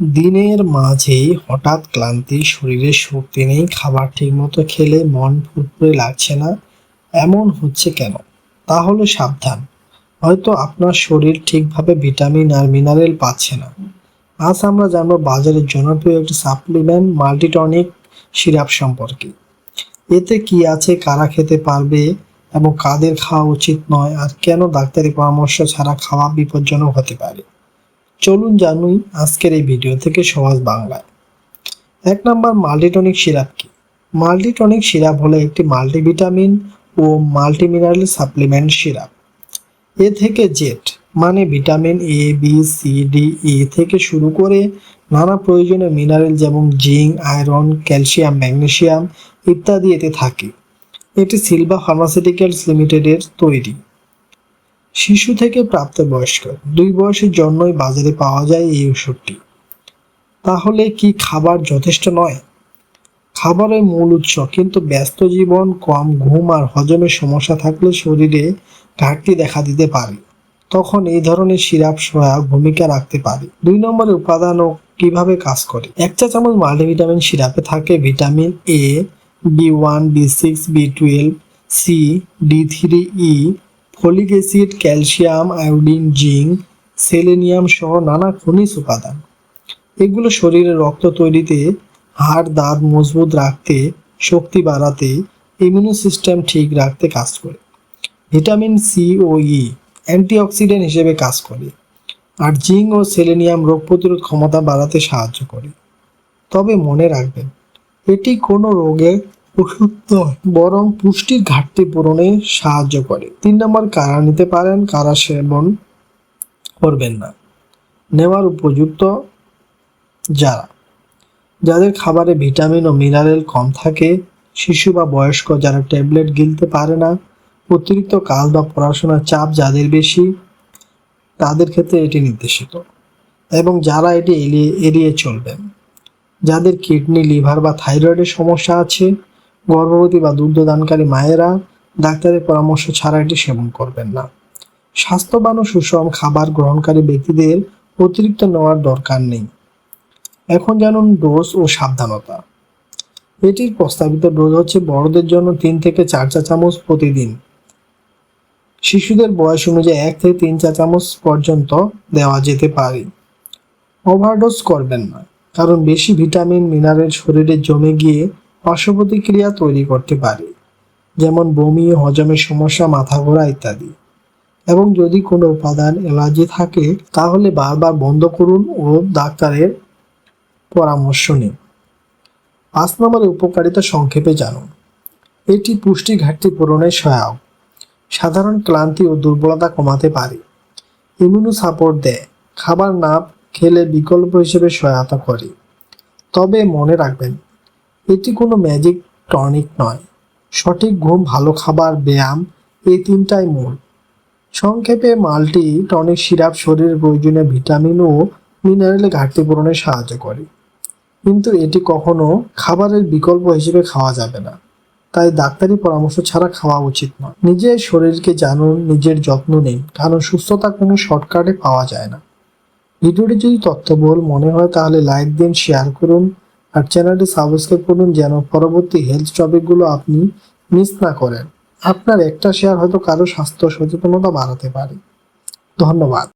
দিনের মাঝে হঠাৎ ক্লান্তি, শরীরে শক্তি নেই, খাবার ঠিকমতো খেলে মন ফুরফুরে লাগছে না। এমন হচ্ছে কেন? তাহলে সাবধান। হয়তো আপনার শরীর ঠিকভাবে ভিটামিন আর মিনারেল পাচ্ছে না। আজ আমরা জানব বাজারের জনপ্রিয় একটি সাপ্লিমেন্ট মাল্টিটনিক সিরাপ সম্পর্কে। এতে কি আছে, কারা খেতে পারবে এবং কাদের খাওয়া উচিত নয়, আর কেন ডাক্তারি পরামর্শ ছাড়া খাওয়া বিপজ্জনক হতে পারে? চলুন জানুই আজকের এই ভিডিও থেকে সহজ বাংলায়। এক নম্বর মাল্টিটনিক সিরাপ কি? মাল্টিটনিক সিরাপ হলো একটি মাল্টিভিটামিন ও মাল্টিমিনারেল সাপ্লিমেন্ট সিরাপ। এ থেকে জেড মানে vitamin A B C D E থেকে শুরু করে নানা প্রয়োজনীয় মিনারেল যেমন জিঙ্ক, আয়রন, ক্যালসিয়াম, ম্যাগনেসিয়াম ইত্যাদি এতে থাকে। এটি সিলভা ফার্মাসিউটিক্যালস লিমিটেডের তৈরি। শিশু থেকে প্রাপ্তবয়স্ক। দুই বয়সের জন্যই বাজারে পাওয়া যায় এই ওষুধটি। তাহলে কি খাবার যথেষ্ট নয়? খাবারের মূল উৎস, কিন্তু ব্যস্ত জীবন, কম ঘুম আর হজমের সমস্যা থাকলে শরীরে ঘাটতি দেখা দিতে পারে। তখন এই ধরনের সিরাপ সহায়ক ভূমিকা রাখতে পারে। দুই নম্বরে উপাদান ও কীভাবে কাজ করে। এক চা চামচ মাল্টিভিটামিন সিরাপে থাকে vitamin A B one B six B twelve C D three E folic acid, calcium, iodine, zinc, selenium সহ নানা খনিজ উপাদান। এগুলো শরীরে রক্ত তৈরিতে, হাড়, দাঁত মজবুত রাখতে, শক্তি বাড়াতে, ইমিউনো সিস্টেম ঠিক রাখতে কাজ করে। ভিটামিন সি ও ই অ্যান্টিঅক্সিডেন্ট হিসেবে কাজ করে আর জিঙ্ক ও সেলেনিয়াম রোগ প্রতিরোধ ক্ষমতা বাড়াতে সাহায্য করে। তবে মনে রাখবেন, এটি কোনো রোগের বরং পুষ্টির ঘাটতি পূরণে সাহায্য করে। তিন নম্বর, কারা নিতে পারেন, কারা সেবন করবেন না। নেওয়ার উপযুক্ত যারা। যাদের খাবারে ভিটামিন ও মিনারেল কম থাকে, শিশু বা বয়স্ক যারা ট্যাবলেট গিলতে পারে না, অতিরিক্ত কাজ বা পড়াশোনার চাপ যাদের বেশি, তাদের ক্ষেত্রে এটি নির্দেশিত। এবং যারা এটি এড়িয়ে এড়িয়ে চলবেন। যাদের কিডনি, লিভার বা থাইরয়েডের সমস্যা আছে গর্ভবতী বা দুগ্ধদানকারী মায়েরা ডাক্তারের পরামর্শ ছাড়া এটি সেবন করবেন না। স্বাস্থ্যবান ও সুষম খাবার গ্রহণকারী ব্যক্তিদের অতিরিক্ত নেওয়ার দরকার নেই। এখন জানুন ডোজ ও সাবধানতা। এটির প্রস্তাবিত ডোজ হচ্ছে বড়দের জন্য তিন থেকে চার চা চামচ প্রতিদিন। শিশুদের বয়স অনুযায়ী এক থেকে তিন চা চামচ পর্যন্ত দেওয়া যেতে পারে। ওভারডোজ করবেন না, কারণ বেশি ভিটামিন, মিনারেল শরীরে জমে গিয়ে পার্শ্বপ্রতিক্রিয়া তৈরি করতে পারে, যেমন বমি, হজমের সমস্যা, মাথা ঘোরা ইত্যাদি। এবং যদি কোনো উপাদান অ্যালার্জি থাকে, তাহলে বারবার বন্ধ করুন ও ডাক্তারের পরামর্শ নিন। পাঁচ নম্বরের উপকারিতা সংক্ষেপে জানুন। এটি পুষ্টি ঘাটতি পূরণে সহায়ক। সাধারণ ক্লান্তি ও দুর্বলতা কমাতে পারে। ইমিউনো সাপোর্ট দেয়। খাবার না খেলে বিকল্প হিসেবে সহায়তা করে। তবে মনে রাখবেন এটি কোনো ম্যাজিক টনিক নয়। সঠিক ঘুম, ভালো খাবার, ব্যায়াম, এই তিনটাই মূল। সংক্ষেপে মাল্টি টনিক সিরাপ, শরীরের প্রয়োজনীয় ভিটামিন ও মিনারেলে ঘাটতি পূরণে সাহায্য করে। কিন্তু এটি কখনো খাবারের বিকল্প হিসেবে খাওয়া যাবে না। তাই ডাক্তারি পরামর্শ ছাড়া খাওয়া উচিত নয়। নিজের শরীরকে জানুন, নিজের যত্ন নিন, কারণ সুস্থতা কোনো শর্টকাটে পাওয়া যায় না। ভিডিওটি যদি তথ্যবহুল মনে হয়, তাহলে লাইক দিন শেয়ার করুন। আর চ্যানেলটি সাবস্ক্রাইব করুন যেন পরবর্তী হেলথ টপিকগুলো আপনি মিস না করেন। আপনার একটা শেয়ার হয়তো কারও স্বাস্থ্য সচেতনতা বাড়াতে পারে। ধন্যবাদ।